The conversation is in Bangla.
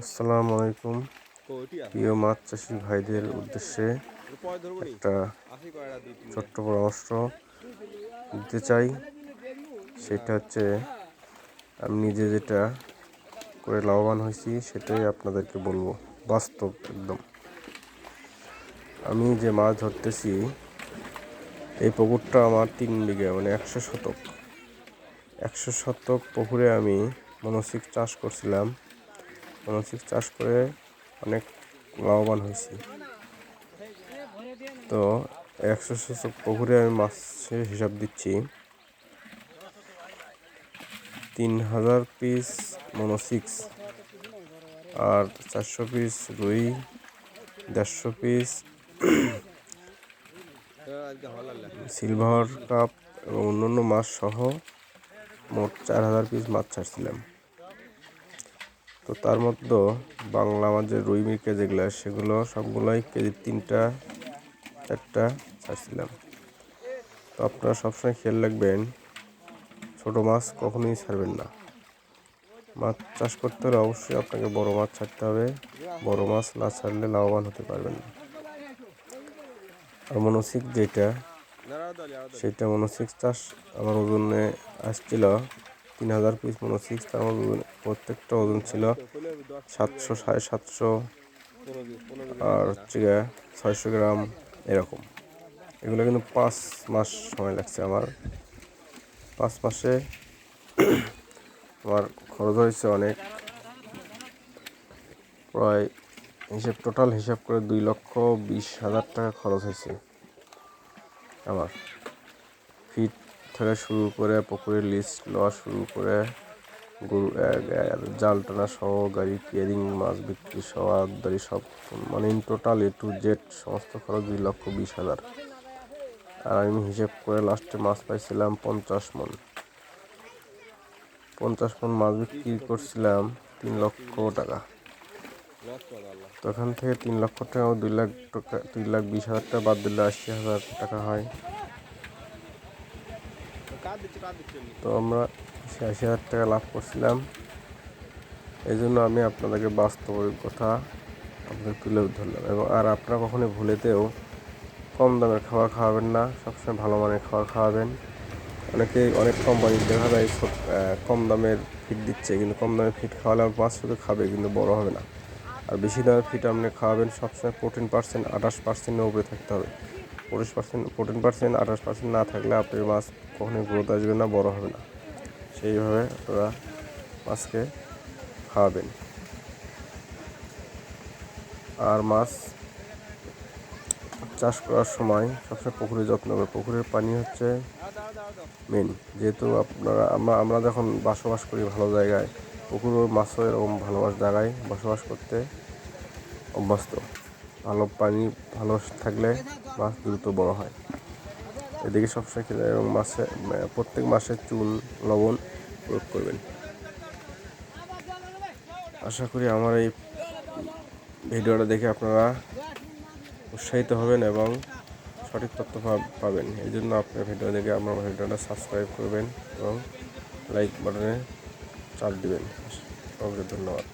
আসসালামু আলাইকুম। প্রিয় মাছ চাষি ভাইদের উদ্দেশ্যে একটা ছোট্ট পরামর্শ দিতে চাই। সেটা হচ্ছে আমি নিজে যেটা করে লাভবান হয়েছি সেটাই আপনাদেরকে বলব। বাস্তব একদম। আমি যে মাছ ধরতেছি এই পুকুরটা আমার তিন বিঘা মানে একশো শতক। একশো শতক পুকুরে আমি মনসিক চাষ করছিলাম। মনসিক চাষ করে অনেক লাভবান হয়েছি। তো একশো শতক পুকুরে আমি মাছের হিসাব দিচ্ছি। তিন হাজার পিস মনোসিক্স আর চারশো পিস রুই, দেড়শো পিস সিলভার কাপ এবং অন্যান্য মাছ সহ মোট চার হাজার পিস মাছ ছাড়ছিলাম। তো তার মধ্যে বাংলা যে রুই মিরকে যেগুলো সেগুলো সবগুলোই কেজি তিনটা, চারটা ছাড়ছিলাম। তো আপনারা সবসময় খেয়াল রাখবেন, ছোটো মাছ কখনোই ছাড়বেন না। মাছ চাষ করতে হলে অবশ্যই আপনাকে বড় মাছ ছাড়তে হবে। বড় মাছ না ছাড়লে লাভবান হতে পারবেন না। আর মনসিক যেটা, সেটা মনসিক চাষ আমার ওজনে আসছিল তিন হাজার পিস মনসিক্স তার আমার প্রত্যেকটা ওজন ছিল সাতশো, সাড়ে সাতশো, আর হচ্ছে ছয়শো গ্রাম এরকম। এগুলো কিন্তু পাঁচ মাস সময় লাগছে আমার। পাঁচ মাসে আমার খরচ হয়েছে অনেক। প্রায় হিসেব টোটাল হিসাব করে দুই লক্ষ বিশ হাজার টাকা খরচ হয়েছে আমার। ফিট থেকে শুরু করে পুকুরের লিস্ট লওয়া শুরু করে গরু জাল টানা সহ গাড়ি কেয়ারিং মাছ বিক্রি সহ আবদারি সব মানে in total A to Z সমস্ত খরচ দুই লক্ষ বিশ হাজার। আর আমি হিসেব করে লাস্টে মাছ পাইছিলাম পঞ্চাশ মন। পঞ্চাশ মন মাছ বিক্রি করছিলাম তিন লক্ষ টাকা। তখন থেকে তিন লক্ষ টাকা দুই লাখ টাকা, দুই লাখ বিশ হাজার টাকা বাদ দিলে আশি হাজার টাকা হয়। তো আমরা আশি হাজার টাকা লাভ করছিলাম। এই জন্য আমি আপনাদেরকে বাস্তব কথা আপনাদের তুলে ধরলাম এবং আর আপনারা কখনোই ভুলেতেও কম দামের খাবার খাওয়াবেন না, সবসময় ভালো মানের খাবার খাওয়াবেন। অনেকে অনেক কোম্পানি দেখা যায় কম দামের ফিট দিচ্ছে, কিন্তু কম দামের ফিট খাওয়ালে মাছ শুধু খাবে, কিন্তু বড় হবে না। আর বেশি দামের ফিট আপনি খাওয়াবেন, সবসময় প্রোটিন পার্সেন্ট আঠাশ পার্সেন্টের উপরে থাকতে হবে। পঁচিশ পার্সেন্ট প্রোটিন পার্সেন্ট আঠাশ পার্সেন্ট না থাকলে আপনার মাছ কখনোই গ্রোথ আসবে না, বড় হবে না। সেইভাবে আপনারা মাছকে খাওয়াবেন। আর মাছ চাষ করার সময় সবসময় পুকুরে যত্ন করবে পুকুরের পানি হচ্ছে মেন যেহেতু আপনারা, আমরা আমরা যখন বসবাস করি ভালো জায়গায়, পুকুরও মাছও এরকম ভালো জায়গায় বসবাস করতে অভ্যস্ত। ভালো পানি, ভালো থাকলে মাছ দ্রুত বড় হয়। এদিকে সবসময় খেলে এবং মাছে প্রত্যেক মাসে চুন, লবণ প্রয়োগ করবেন। আশা করি আমার এই ভিডিওটা দেখে আপনারা উৎসাহিত হবেন এবং সঠিক তথ্য পাবেন। এই জন্য আপনার ভিডিও দেখে আমার ভিডিওটা সাবস্ক্রাইব করবেন এবং লাইক বাটনে চাপ দিবেন। ওকে ধন্যবাদ।